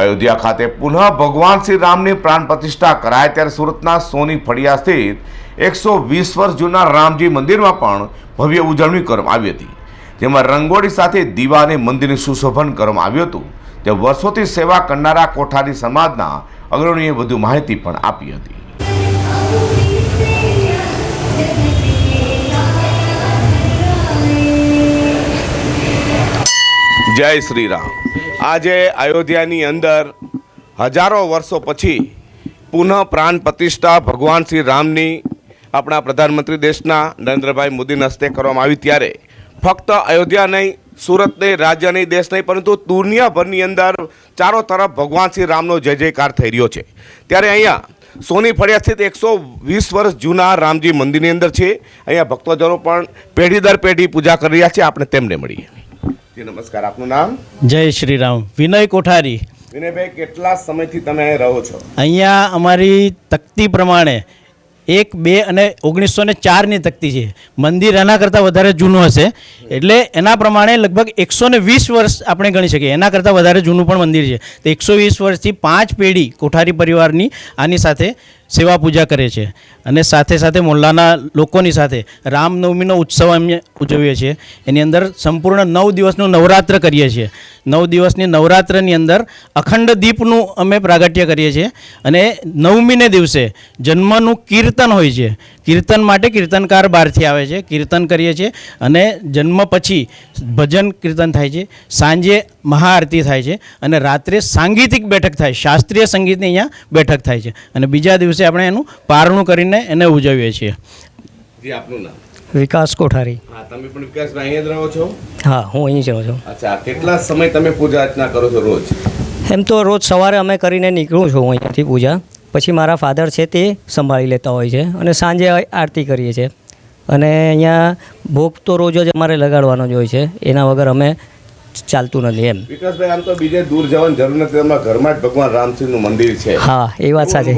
અયોધ્યા ખાતે પુનઃ ભગવાન શ્રી રામની પ્રાણ પ્રતિષ્ઠા કરાય ત્યારે સુરતના સોની ફળિયા સ્થિત એકસો વીસ વર્ષ જૂના રામજી મંદિરમાં પણ ભવ્ય ઉજવણી કરવામાં આવી હતી. જેમાં રંગોળી સાથે દીવા અને મંદિરનું સુશોભન કરવામાં આવ્યું હતું. તે વર્ષોથી સેવા કરનારા કોઠારી સમાજના અગ્રણીએ વધુ માહિતી પણ આપી હતી. જય શ્રી રામ આજે અયોધ્યાની અંદર હજારો વર્ષો પછી પુનઃ પ્રાણ પ્રતિષ્ઠા ભગવાન શ્રી રામની આપણા પ્રધાનમંત્રી દેશના નરેન્દ્રભાઈ મોદીના હસ્તે કરવામાં આવી ત્યારે ફક્ત અયોધ્યા નહીં, સુરત નહીં, રાજ્ય નહીં, દેશ નહીં, પરંતુ દુનિયાભરની અંદર ચારો તરફ ભગવાન શ્રી રામનો જય જયકાર થઈ રહ્યો છે. ત્યારે અહીંયા સોની ફળિયા સ્થિત એકસો વીસ વર્ષ જૂના રામજી મંદિરની અંદર છે. અહીંયા ભક્તજનો પણ પેઢી દર પેઢી પૂજા કરી રહ્યા છે. આપણે તેમને મળીએ. નમસ્કાર. આપનું નામ? જય શ્રી રામ વિનય કોઠારી. વિનયભાઈ કેટલા સમયથી તમે રહો છો? અહીંયા અમારી તકતી પ્રમાણે એક બે અને ઓગણીસો ને ચારની તકતી છે. મંદિર એના કરતાં વધારે જૂનું હશે. એટલે એના પ્રમાણે લગભગ એકસો ને વીસ વર્ષ આપણે ગણી શકીએ. એના કરતાં વધારે જૂનું પણ મંદિર છે. તો એકસો વીસ વર્ષથી પાંચ પેઢી કોઠારી પરિવારની આની સાથે સેવા પૂજા કરે છે. અને સાથે સાથે મોલ્લાના લોકોની સાથે રામનવમીનો ઉત્સવ અમે ઉજવીએ છીએ. એની અંદર સંપૂર્ણ નવ દિવસનું નવરાત્ર કરીએ છીએ. નવ દિવસની નવરાત્રની અંદર અખંડ દીપનું અમે પ્રાગટ્ય કરીએ છીએ. અને નવમીને દિવસે જન્મનું કીર્તન હોય છે. કીર્તન માટે કીર્તનકાર બહારથી આવે છે. કીર્તન કરીએ છીએ. અને જન્મ પછી ભજન કીર્તન થાય છે સાંજે મહાઆરતી થાય છે અને રાત્રે સાંગીતિક બેઠક થાય શાસ્ત્રીય સંગીતની અહીંયા બેઠક થાય છે. અને બીજા દિવસે આપણે એનું પારણું કરીને એને ઉજવીએ છીએ. જી આપનું નામ? વિકાસ કોઠારી. હા તમે પણ વિકાસભાઈ અહીંયા જ રહો છો? હા હું અહીં જ રહું છું. અચ્છા કેટલા સમય તમે પૂજા અર્ચના કરો છો રોજ? એમ તો રોજ સવારે અમે કરીને નીકળું છું અહીંયાથી પૂજા. પછી મારા ફાધર છે તે સંભાળી લેતા હોય છે અને સાંજે આરતી કરીએ છીએ. અને અહીંયા ભોગ તો રોજ જ અમારે લગાડવાનો જ હોય છે. એના વગર અમે ચાલતું નથી એમ. વિકાસભાઈ આમ તો બીજે દૂર જવાની જરૂર નથી. તમારા ઘરમાં જ ભગવાન રામસિંહનું મંદિર છે. હા એ વાત સાચી.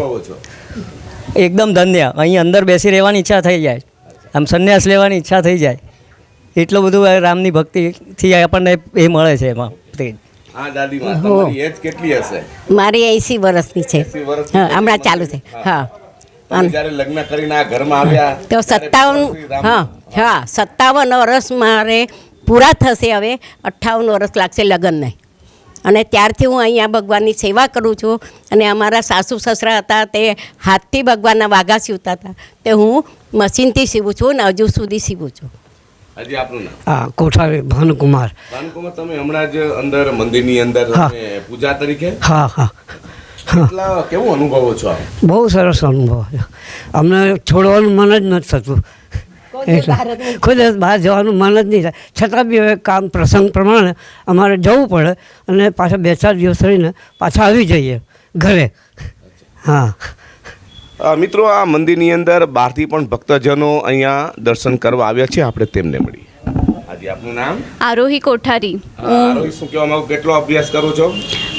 એકદમ ધન્ય. અહીં અંદર બેસી રહેવાની ઈચ્છા થઈ જાય. આમ સંન્યાસ લેવાની ઈચ્છા થઈ જાય. એટલું બધું રામની ભક્તિથી આપણને એ મળે છે એમાં તે હા દાદીમાં તમારી એજ કેટલી હશે? મારી એસી વર્ષની છે. હા હમણાં ચાલુ છે. હા. જ્યારે લગ્ન કરીને આ ઘરમાં આવ્યા તો સત્તાવન હા હા સત્તાવન વર્ષ મારે પૂરા થશે હવે અઠ્ઠાવન વર્ષ લાગશે લગ્નને. અને ત્યારથી હું અહીંયા ભગવાનની સેવા કરું છું અને અમારા સાસુ સસરા હતા તે હાથથી ભગવાનના વાઘા સીવતા હતા. તે હું મશીનથી સીવું છું ને હજુ સુધી સીવું છું. હજી આપનું નામ? હા કોઠારી ભાનુકુમાર. ભાનુકુમાર તમે હમણાં જ અંદર મંદિરની અંદર હા. પૂજા તરીકે? હા હા. કેટલા કેવો અનુભવો છો બહુ સરસ અનુભવ. છે અમને છોડવાનું મન જ નથી થતું. એટલે ખુદ બહાર જવાનું મન જ નહીં થાય. છતાં બી હવે કામ પ્રસંગ પ્રમાણે અમારે જવું પડે અને પાછા બે ચાર દિવસ રહીને પાછા આવી જઈએ ઘરે. હા. મિત્રો આ મંદિરની અંદર બહારથી પણ ભક્તજનો અહીંયા દર્શન કરવા આવ્યા છે. આપણે તેમને મળીએ. આજે આપનું નામ? આરોહી કોઠારી. આરોહી શું કહેવા માંગુ? કેટલો અભ્યાસ કરો છો?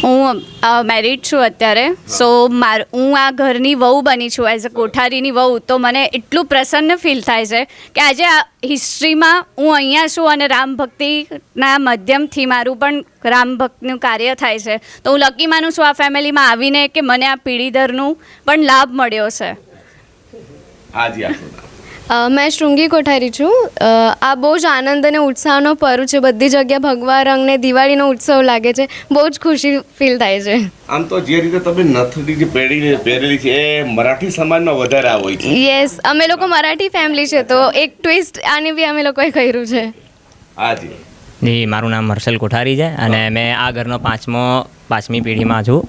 હું મેરિડ છું અત્યારે. સો માર હું આ ઘરની વહુ બની છું એઝ અ કોઠારીની વહુ. તો મને એટલું પ્રસન્ન ફીલ થાય છે કે આજે આ હિસ્ટ્રીમાં હું અહીંયા છું અને રામ ભક્તિના માધ્યમથી મારું પણ રામ ભક્તનું કાર્ય થાય છે. તો હું લકી માનું છું આ ફેમિલીમાં આવીને કે મને આ પેઢીદરનું પણ લાભ મળ્યો છે. મેં શૃંગી કોઠારી છું. આ બહુ જ આનંદ અને ઉત્સાહનો પર્વ છે. બધી જગ્યાએ ભગવા રંગને દિવાળીનો ઉત્સવ લાગે છે. બહુ જ ખુશી ફીલ થાય છે. આમ તો જે રીતે તમે નથડી જે પહેરી પહેરેલી છે એ મરાઠી સમાજમાં વધારે આ હોય છે. યસ અમે લોકો મરાઠી ફેમિલી છે તો એક ટ્વિસ્ટ આને બી અમે લોકોએ કર્યું છે. હાજી જી. મારું નામ હર્ષલ કોઠારી છે અને મેં આ ઘરનો પાંચમો પાંચમી પેઢીમાં છું.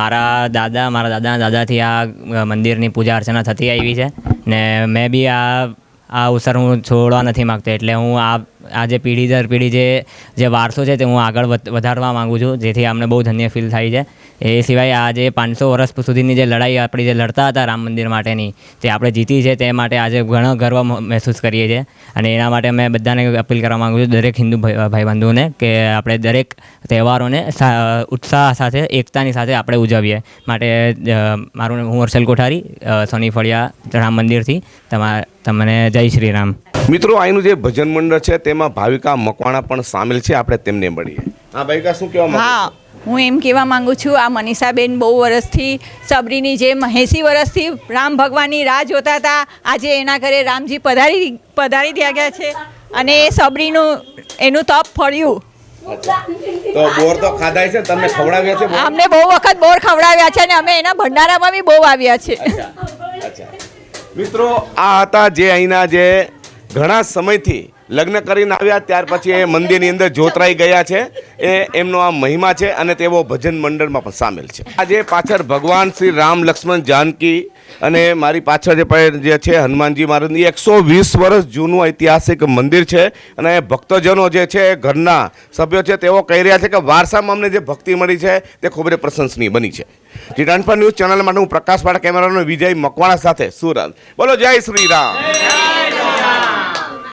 મારા દાદા મારા દાદાના દાદાથી આ મંદિરની પૂજા અર્ચના થતી આવી છે. ને મેં બી આ આ અવસર હું છોડવા નથી માગતો એટલે હું આ આ જે પેઢી દર પેઢી જે જે વારસો છે તે હું આગળ વધ- વધારવા માગું છું, જેથી અમને બહુ ધન્ય ફીલ થાય છે. એ સિવાય આ જે પાંચસો વર્ષ સુધીની જે લડાઈ આપણી જે લડતા હતા રામ મંદિર માટેની, તે આપણે જીતી છે તે માટે આજે ઘણો ગર્વ મહેસૂસ કરીએ છીએ. અને એના માટે મેં બધાને અપીલ કરવા માગું છું, દરેક હિન્દુ ભાઈ ભાઈબંધુઓને કે આપણે દરેક તહેવારોને ઉત્સાહ સાથે, એકતાની સાથે આપણે ઉજવીએ. માટે મારું હું હર્ષલ કોઠારી સોની ફળિયા રામ મંદિરથી. તમા તમને જય શ્રી રામ મિત્રો અહીંનું જે ભજન મંડળ છે તેમાં ભાવિકા મકવાણા પણ સામેલ છે. આપણે તેમને મળીએ. હા ભાવિકા શું કહેવા હા હું એમ કહેવા માંગુ છું આ મનીષાબેન બહુ વર્ષથી સબરીની જેમ એંસી વર્ષથી રામ ભગવાનની રાહ જોતા હતા. આજે એના ઘરે રામજી પધારી પધારી ત્યાં ગયા છે. અને એ સબરીનું એનું તપ ફળ્યું. તો બોર તો ખાધા છે તમને ખવડાવ્યા છે અમને બહુ વખત બોર ખવડાવ્યા છે અને અમે એના ભંડારામાં બી બહુ આવ્યા છે. અચ્છા. મિત્રો આ હતા જે અહીંના જે ઘણા સમયથી લગ્ન કરીને આવ્યા, ત્યાર પછી એ મંદિરની અંદર જોતરાઈ ગયા છે. એ એમનો આ મહિમા છે અને તેઓ ભજન મંડળમાં પણ સામેલ છે. આજે પાછળ ભગવાન શ્રી રામ લક્ષ્મણ જાનકી અને મારી પાછળ જે છે હનુમાનજી મહારાજની એકસો વીસ વર્ષ જૂનું ઐતિહાસિક મંદિર છે અને ભક્તજનો જે છે ઘરના સભ્યો છે તેઓ કહી રહ્યા છે કે વારસામાં અમને જે ભક્તિ મળી છે તે ખૂબ જ પ્રશંસનીય બની છે. જી ટ્વેન્ટી ન્યૂઝ ચેનલ માટે હું પ્રકાશ પાડા કેમેરાનો વિજય મકવાણા સાથે સુરત. બોલો, જય શ્રી રામ.